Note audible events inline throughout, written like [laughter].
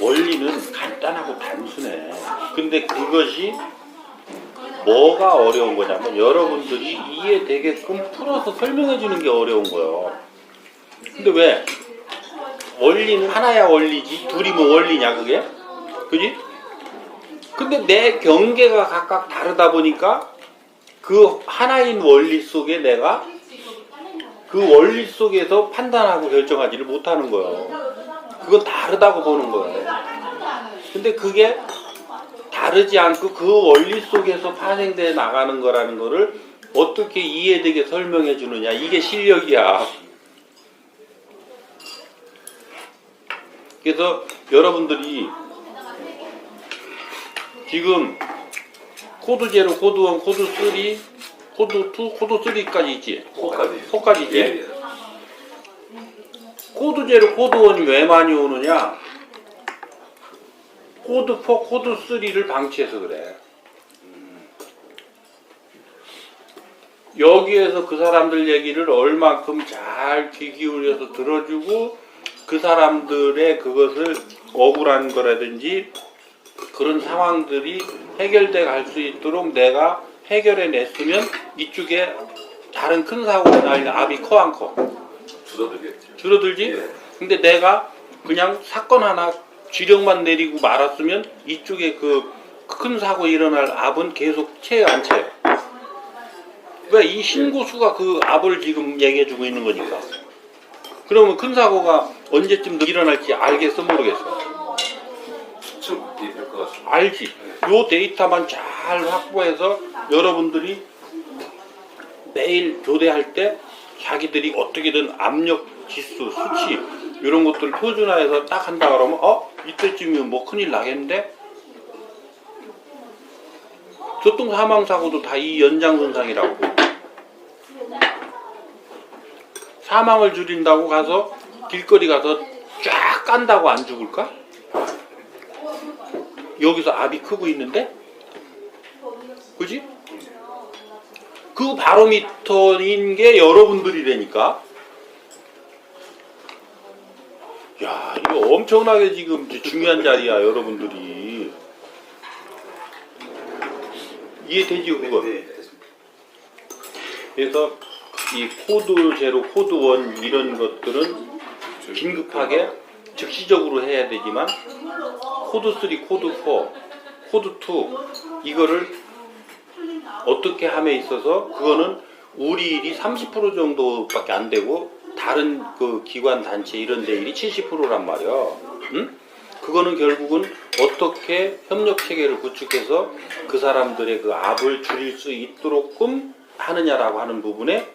원리는 간단하고 단순해. 근데 그것이 뭐가 어려운 거냐면 여러분들이 이해되게끔 풀어서 설명해 주는 게 어려운 거예요. 근데 왜? 원리는 하나야 원리지 둘이 뭐 원리냐 그게? 그지? 근데 내 경계가 각각 다르다 보니까 그 하나인 원리 속에 내가 그 원리 속에서 판단하고 결정하지를 못하는 거예요. 그건 다르다고 보는 거예요. 근데 그게 다르지 않고 그 원리 속에서 파생돼 나가는 거라는 거를 어떻게 이해되게 설명해 주느냐. 이게 실력이야. 그래서 여러분들이 지금 코드 제로, 코드 원, 코드 3, 코드 2, 코드 3까지 있지? 코까지. 4까지 있지? 예. 코드 제로, 코드 원이 왜 많이 오느냐? 코드 4, 코드 3를 방치해서 그래. 여기에서 그 사람들 얘기를 얼만큼 잘 귀 기울여서 들어주고 그 사람들의 그것을 억울한 거라든지 그런 상황들이 해결돼 갈 수 있도록 내가 해결해 냈으면 이쪽에 다른 큰 사고가 날 압이 커 안 커? 줄어들겠죠. 줄어들지? 예. 근데 내가 그냥 사건 하나 지령만 내리고 말았으면 이쪽에 그 큰 사고 일어날 압은 계속 채요 안 채요? 왜 이 신고수가 그 압을 지금 얘기해 주고 있는 거니까. 그러면 큰 사고가 언제쯤 일어날지 알겠어 모르겠어? 수축이 될것 같습니다. 알지. 요 데이터만 잘 확보해서 여러분들이 매일 교대할 때 자기들이 어떻게든 압력 지수, 수치 이런 것들 표준화해서 딱 한다 그러면 어 이때쯤이면 뭐 큰일 나겠는데 교통 사망 사고도 다 이 연장선상이라고 사망을 줄인다고 가서 길거리 가서 쫙 깐다고 안 죽을까? 여기서 압이 크고 있는데? 그지? 그 바로미터인 게 여러분들이라니까? 야, 이거 엄청나게 지금 중요한 자리야, 여러분들이. 이해되지요, 그거? 네, 됐습니다. 그래서 이 코드 제로, 코드 원 이런 것들은 긴급하게 즉시적으로 해야 되지만 코드 3, 코드 4, 코드 2 이거를 어떻게 함에 있어서 그거는 우리 일이 30% 정도밖에 안 되고 다른 그 기관 단체 이런 데 일이 70%란 말이야. 응? 그거는 결국은 어떻게 협력 체계를 구축해서 그 사람들의 그 압을 줄일 수 있도록끔 하느냐라고 하는 부분에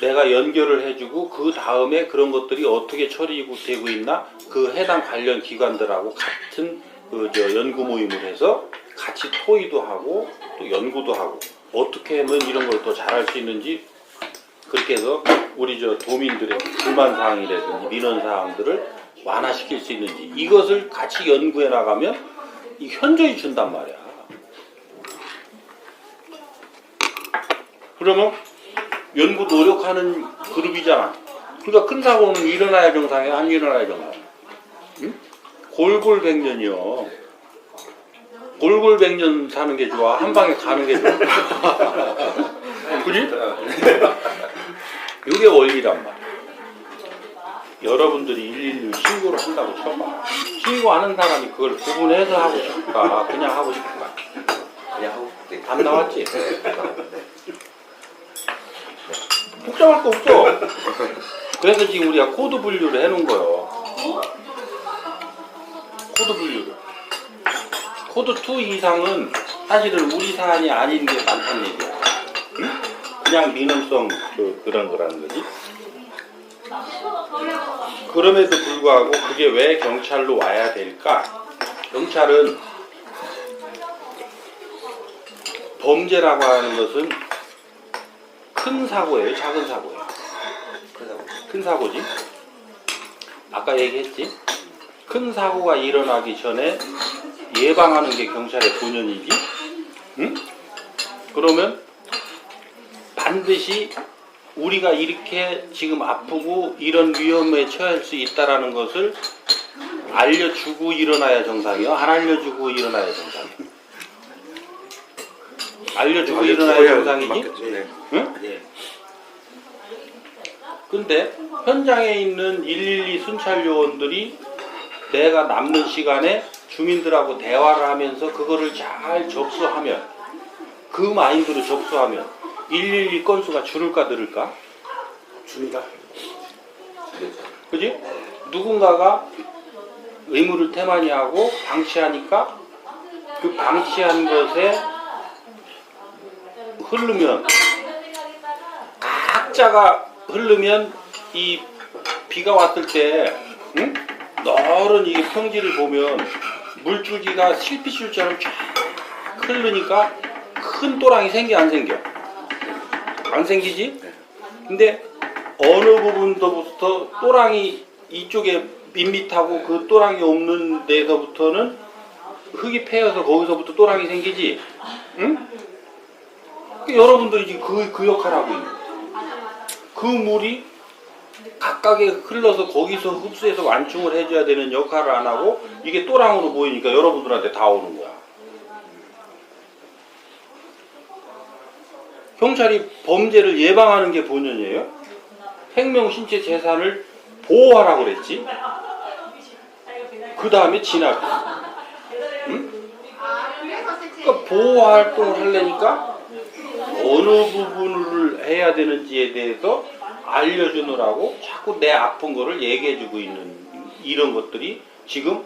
내가 연결을 해주고 그 다음에 그런 것들이 어떻게 처리되고 있나 그 해당 관련 기관들하고 같은 그 저 연구 모임을 해서 같이 토의도 하고 또 연구도 하고 어떻게 하면 이런 걸 더 잘할 수 있는지 그렇게 해서 우리 저 도민들의 불만 사항이라든지 민원 사항들을 완화시킬 수 있는지 이것을 같이 연구해 나가면 이 현저히 준단 말이야. 그러면 연구 노력하는 그룹이잖아. 그러니까 큰 사고는 일어나야 정상이야, 안 일어나야 정상. 응? 골골백년이요. 골골백년 사는 게 좋아, 한 방에 가는 게 좋아. [laughs] 그지? [laughs] 이게 원리란 말이야. 여러분들이 112 신고를 한다고 쳐봐. 신고하는 사람이 그걸 구분해서 하고 싶을까? 그냥 하고 싶을까? 그냥 하고 네. 답 나왔지? 복잡할 거 없어. 그래서 지금 우리가 코드 분류를 해놓은 거예요. 코드 분류를. 코드 2 이상은 사실은 우리 사안이 아닌 게 많다는 얘기야. 응? 그냥 민원성 그, 그런 거라는 거지. 그럼에도 불구하고 그게 왜 경찰로 와야 될까? 경찰은 범죄라고 하는 것은 큰 사고예요, 작은 사고예요. 그래서 큰 사고지. 아까 얘기했지. 큰 사고가 일어나기 전에 예방하는 게 경찰의 본연이지. 응? 그러면 반드시 우리가 이렇게 지금 아프고 이런 위험에 처할 수 있다라는 것을 알려주고 일어나야 정상이요? 안 알려주고 일어나야 정상이요? 알려주고 일어나야 정상이지? 네. 응? 예. 근데 현장에 있는 112 순찰 요원들이 내가 남는 시간에 주민들하고 대화를 하면서 그거를 잘 접수하면 그 마인드로 접수하면 112 건수가 줄을까 늘을까? 줍니다. 그지? 누군가가 의무를 태만히 하고 방치하니까 그 방치한 것에 흐르면 각자가 흐르면 이 비가 왔을 때 응? 너른 이 평지를 보면 물줄기가 실핏줄처럼 쫙 흐르니까 큰 또랑이 생겨 안 생겨? 안 생기지? 근데 어느 부분부터 또랑이 이쪽에 밋밋하고 그 또랑이 없는 데서부터는 흙이 패여서 거기서부터 또랑이 생기지. 응? 그 여러분들이 지금 그, 그 역할을 하고 있는. 그 물이 각각에 흘러서 거기서 흡수해서 완충을 해줘야 되는 역할을 안 하고 이게 또랑으로 보이니까 여러분들한테 다 오는 거야. 경찰이 범죄를 예방하는 게 본연이에요? 생명, 신체, 재산을 보호하라고 그랬지. 그 다음에 진압. 응? 그러니까 보호 활동을 하려니까 어느 부분을 해야 되는지에 대해서 알려주느라고 자꾸 내 아픈 거를 얘기해주고 있는 이런 것들이 지금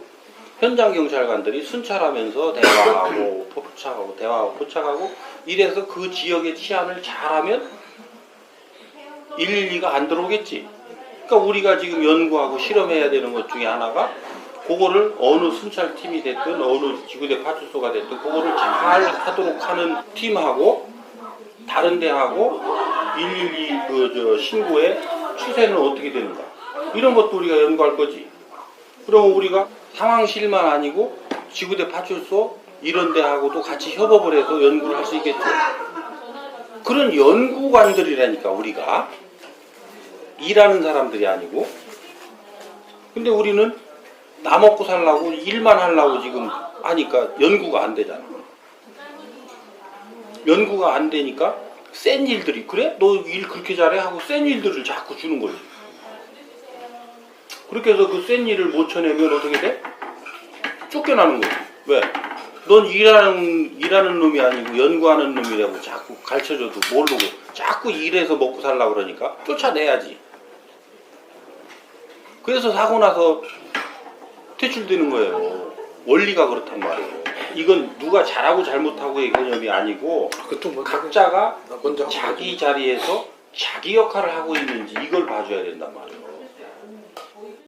현장 경찰관들이 순찰하면서 대화하고 포착하고 대화하고 포착하고 이래서 그 지역의 치안을 잘하면 112가 안 들어오겠지. 그러니까 우리가 지금 연구하고 실험해야 되는 것 중에 하나가 그거를 어느 순찰팀이 됐든 어느 지구대 파출소가 됐든 그거를 잘 하도록 하는 팀하고 다른 데하고 112그저 신고의 추세는 어떻게 되는가 이런 것도 우리가 연구할 거지. 그럼 우리가 상황실만 아니고 지구대 파출소 이런 데하고도 같이 협업을 해서 연구를 할 수 있겠죠. 그런 연구관들이라니까 우리가 일하는 사람들이 아니고 근데 우리는 나 먹고 살라고 일만 하려고 지금 하니까 연구가 안 되잖아. 연구가 안 되니까 센 일들이 그래? 너 일 그렇게 잘해? 하고 센 일들을 자꾸 주는 거지. 그렇게 해서 그 센 일을 못 쳐내면 어떻게 돼? 쫓겨나는 거지. 왜? 넌 일하는, 일하는 놈이 아니고 연구하는 놈이라고 자꾸 가르쳐줘도 모르고 자꾸 일해서 먹고 살라고 그러니까 쫓아내야지. 그래서 사고 나서 퇴출되는 거예요. 원리가 그렇단 말이에요. 이건 누가 잘하고 잘못하고의 개념이 아니고 뭐 각자가 자기 자리에서 자기 역할을 하고 있는지 이걸 봐줘야 된단 말이에요.